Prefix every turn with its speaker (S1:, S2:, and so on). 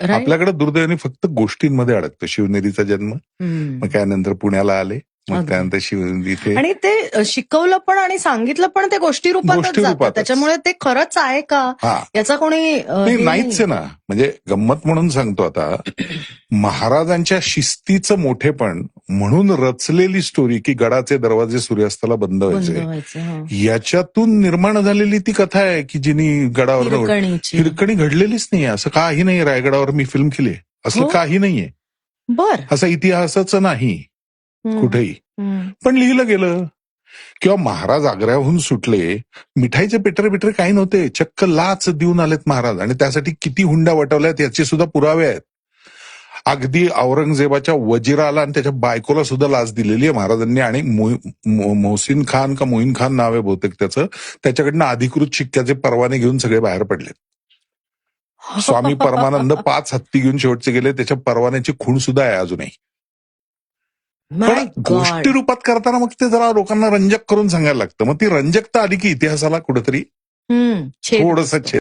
S1: आपल्याकडे दुर्दैवाने फक्त गोष्टींमध्ये अडकतो. शिवनेरीचा जन्म. मग त्यानंतर पुण्याला आले मग. त्यानंतर शिव इथे
S2: आणि ते शिकवलं पण आणि सांगितलं पण ते गोष्टी रूपातच. त्याच्यामुळे ते खरंच आहे का? याचा कोणी
S1: नाहीच ना. म्हणजे गंमत म्हणून सांगतो आता महाराजांच्या शिस्तीचं मोठेपण म्हणून रचलेली स्टोरी की गडाचे दरवाजे सूर्यास्ताला बंद व्हायचे.
S2: हा.
S1: याच्यातून निर्माण झालेली ती कथा आहे की जिनी गडावर हिरकणी घडलेलीच नाही असं काही नाही रायगडावर मी फिल्म केली असं
S2: हो?
S1: काही नाहीये.
S2: बर.
S1: असं इतिहासच नाही. कुठेही. पण लिहिलं गेलं. किंवा महाराज आग्र्याहून सुटले. मिठाईचे पेटरे बिटरे काही नव्हते. चक्क लाच देऊन आलेत महाराज. आणि त्यासाठी किती हुंडा वटवल्यात याचे सुद्धा पुरावे आहेत. अगदी औरंगजेबाच्या वजिराला आणि त्याच्या बायकोला सुद्धा लाच दिलेली आहे महाराजांनी. आणि मोहसिन खान का मोहीन खान नाव आहे बहुतेक त्याचं. त्याच्याकडनं अधिकृत शिक्क्याचे परवाने घेऊन सगळे बाहेर पडले स्वामी परमानंद पाच हत्ती घेऊन शेवटचे गेले. त्याच्या परवान्याची खूण सुद्धा आहे अजूनही. पण. गोष्टी रूपात करताना मग ते जरा लोकांना रंजक करून सांगायला लागतं. मग ती रंजकता आली की इतिहासाला कुठेतरी थोडस छेद.